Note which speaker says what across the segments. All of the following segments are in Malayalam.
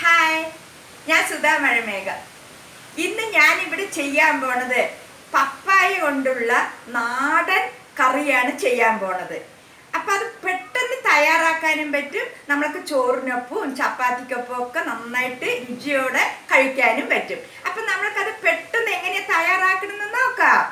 Speaker 1: ഹായ് ഞാൻ സുധാ മഴമേഘ. ഇന്ന് ഞാൻ ഇവിടെ ചെയ്യാൻ പോണത് പപ്പായ കൊണ്ടുള്ള നാടൻ കറിയാണ് ചെയ്യാൻ പോണത്. അപ്പൊ അത് പെട്ടെന്ന് തയ്യാറാക്കാനും പറ്റും. നമ്മൾക്ക് ചോറിനൊപ്പവും ചപ്പാത്തിക്കൊപ്പം ഒക്കെ നന്നായിട്ട് രുചിയോടെ കഴിക്കാനും പറ്റും. അപ്പൊ നമ്മൾക്കത് പെട്ടെന്ന് എങ്ങനെ തയ്യാറാക്കണമെന്ന് നോക്കാം.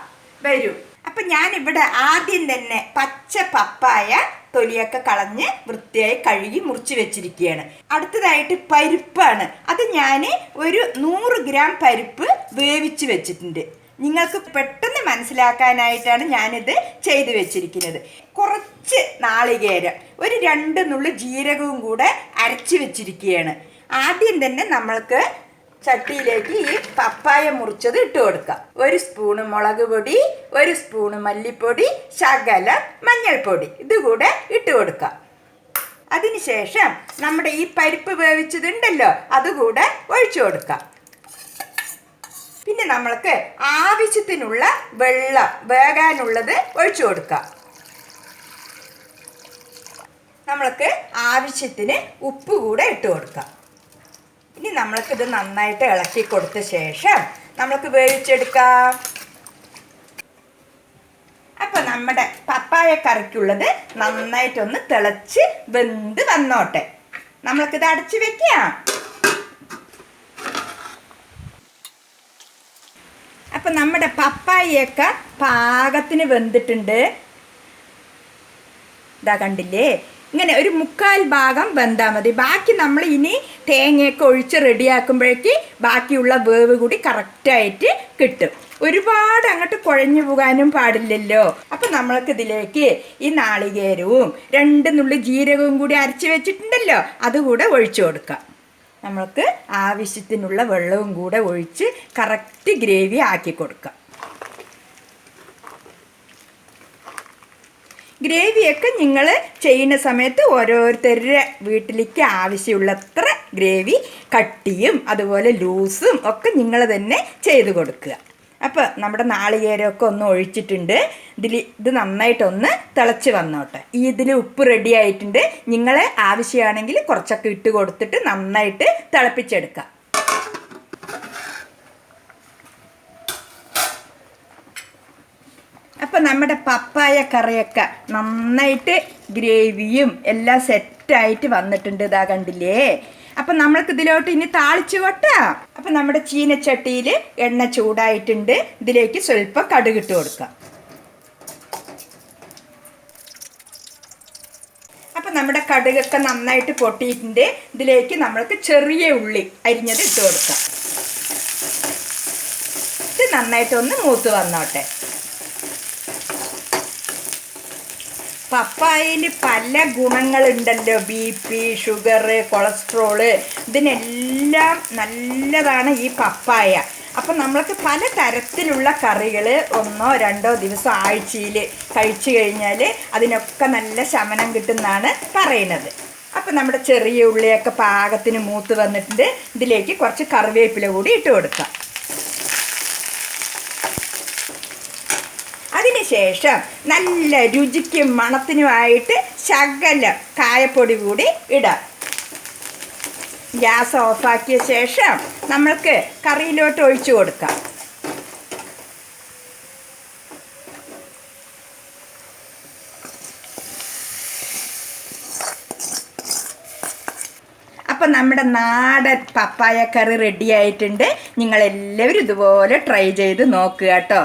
Speaker 1: വരൂ. അപ്പൊ ഞാനിവിടെ ആദ്യം തന്നെ പച്ച പപ്പായ തൊലിയൊക്കെ കളഞ്ഞ് വൃത്തിയായി കഴുകി മുറിച്ച് വെച്ചിരിക്കുകയാണ്. അടുത്തതായിട്ട് പരിപ്പാണ്. അത് ഞാൻ ഒരു നൂറ് ഗ്രാം പരിപ്പ് വേവിച്ച് വെച്ചിട്ടുണ്ട്. നിങ്ങൾക്ക് പെട്ടെന്ന് മനസ്സിലാക്കാനായിട്ടാണ് ഞാനിത് ചെയ്തു വെച്ചിരിക്കുന്നത്. കുറച്ച് നാളികേരം ഒരു രണ്ട് നുള്ളു ജീരകവും കൂടെ അരച്ച് വെച്ചിരിക്കുകയാണ്. ആദ്യം തന്നെ നമ്മൾക്ക് ചട്ടിയിലേക്ക് ഈ പപ്പായ മുറിച്ചത് ഇട്ട് കൊടുക്കാം. ഒരു സ്പൂണ് മുളക് പൊടി ഒരു സ്പൂണ് മല്ലിപ്പൊടി ശകലം മഞ്ഞൾപ്പൊടി. ഇതുകൂടെ ഇട്ട് കൊടുക്കാം. അതിനുശേഷം നമ്മുടെ ഈ പരിപ്പ് വേവിച്ചതുണ്ടല്ലോ അതുകൂടെ ഒഴിച്ചു കൊടുക്കാം. പിന്നെ നമ്മൾക്ക് ആവശ്യത്തിനുള്ള വെള്ളം വേകാനുള്ളത് ഒഴിച്ചു കൊടുക്കാം. നമ്മൾക്ക് ആവശ്യത്തിന് ഉപ്പ് കൂടെ ഇട്ട് കൊടുക്കാം. ഇനി നമ്മൾക്കിത് നന്നായിട്ട് ഇളക്കി കൊടുത്ത ശേഷം നമ്മൾക്ക് വേവിച്ചെടുക്കാം. അപ്പൊ നമ്മുടെ പപ്പായ കറിക്കുള്ളത് നന്നായിട്ടൊന്ന് തിളച്ച് വെന്ത് വന്നോട്ടെ. നമ്മൾക്കിത് അടച്ചു വെക്കാം. അപ്പൊ നമ്മുടെ പപ്പായയൊക്കെ പാകത്തിന് വെന്തിട്ടുണ്ട്. ഇതാ കണ്ടില്ലേ? ഇങ്ങനെ ഒരു മുക്കാൽ ഭാഗം വെന്താൽ മതി. ബാക്കി നമ്മൾ ഇനി തേങ്ങയൊക്കെ ഒഴിച്ച് റെഡിയാക്കുമ്പോഴേക്ക് ബാക്കിയുള്ള വേവ് കൂടി കറക്റ്റായിട്ട് കിട്ടും. ഒരുപാട് അങ്ങോട്ട് കുഴഞ്ഞു പോകാനും പാടില്ലല്ലോ. അപ്പം നമ്മൾക്ക് ഇതിലേക്ക് ഈ നാളികേരവും രണ്ട് നുള്ളി ജീരകവും കൂടി അരച്ച് വെച്ചിട്ടുണ്ടല്ലോ. അതുകൂടെ ഒഴിച്ചു കൊടുക്കാം. നമ്മൾക്ക് ആവശ്യത്തിനുള്ള വെള്ളവും കൂടെ ഒഴിച്ച് കറക്റ്റ് ഗ്രേവി ആക്കി കൊടുക്കാം. ഗ്രേവിയൊക്കെ നിങ്ങൾ ചെയ്യുന്ന സമയത്ത് ഓരോരുത്തരുടെ വീട്ടിലേക്ക് ആവശ്യമുള്ളത്ര ഗ്രേവി കട്ടിയും അതുപോലെ ലൂസും ഒക്കെ നിങ്ങൾ തന്നെ ചെയ്ത് കൊടുക്കുക. അപ്പോൾ നമ്മുടെ നാളികേരമൊക്കെ ഒന്ന് ഒഴിച്ചിട്ടുണ്ട്. ഇതിൽ ഇത് നന്നായിട്ടൊന്ന് തിളച്ച് വന്നോട്ടെ. ഈ ഇതിൽ ഉപ്പ് റെഡി ആയിട്ടുണ്ട്. നിങ്ങളെ ആവശ്യമാണെങ്കിൽ കുറച്ചൊക്കെ ഇട്ട് കൊടുത്തിട്ട് നന്നായിട്ട് തിളപ്പിച്ചെടുക്കാം അപ്പം നമ്മുടെ പപ്പായ കറിയൊക്കെ നന്നായിട്ട് ഗ്രേവിയും എല്ലാം സെറ്റായിട്ട് വന്നിട്ടുണ്ട് ഇതാ കണ്ടില്ലേ? അപ്പം നമ്മൾക്ക് ഇതിലോട്ട് ഇനി താളിച്ചു കൊട്ടാ. അപ്പം നമ്മുടെ ചീനച്ചട്ടിയിൽ എണ്ണ ചൂടായിട്ടുണ്ട്. ഇതിലേക്ക് സ്വല്പം കടുകിട്ട് കൊടുക്കാം. അപ്പം നമ്മുടെ കടുകൊക്കെ നന്നായിട്ട് പൊട്ടിയിട്ടുണ്ട്. ഇതിലേക്ക് നമ്മൾക്ക് ചെറിയ ഉള്ളി അരിഞ്ഞത് ഇട്ട് കൊടുക്കാം. ഇത് നന്നായിട്ടൊന്ന് മൂത്ത് വന്നോട്ടെ. പപ്പായയിൽ പല ഗുണങ്ങളുണ്ടല്ലോ. ബി പി ഷുഗർ കൊളസ്ട്രോൾ ഇതിനെല്ലാം നല്ലതാണ് ഈ പപ്പായ. അപ്പം നമ്മൾക്ക് പല തരത്തിലുള്ള കറികൾ ഒന്നോ രണ്ടോ ദിവസം ആഴ്ചയിൽ കഴിച്ചു കഴിഞ്ഞാൽ അതിനൊക്കെ നല്ല ശമനം കിട്ടുന്നതാണ് പറയുന്നത്. അപ്പം നമ്മുടെ ചെറിയ ഉള്ളിയൊക്കെ പാകത്തിന് മൂത്ത് വന്നിട്ടുണ്ട്. ഇതിലേക്ക് കുറച്ച് കറിവേപ്പില കൂടി ഇട്ട് കൊടുക്കാം. അതിനുശേഷം നല്ല രുചിക്കും മണത്തിനുമായിട്ട് ശകല കായപ്പൊടി കൂടി ഇടാം. ഗ്യാസ് ഓഫാക്കിയ ശേഷം നമ്മൾക്ക് കറിയിലോട്ട് ഒഴിച്ചു കൊടുക്കാം. അപ്പം നമ്മുടെ നാടൻ പപ്പായ കറി റെഡി ആയിട്ടുണ്ട്. നിങ്ങളെല്ലാവരും ഇതുപോലെ ട്രൈ ചെയ്ത് നോക്കുക കേട്ടോ.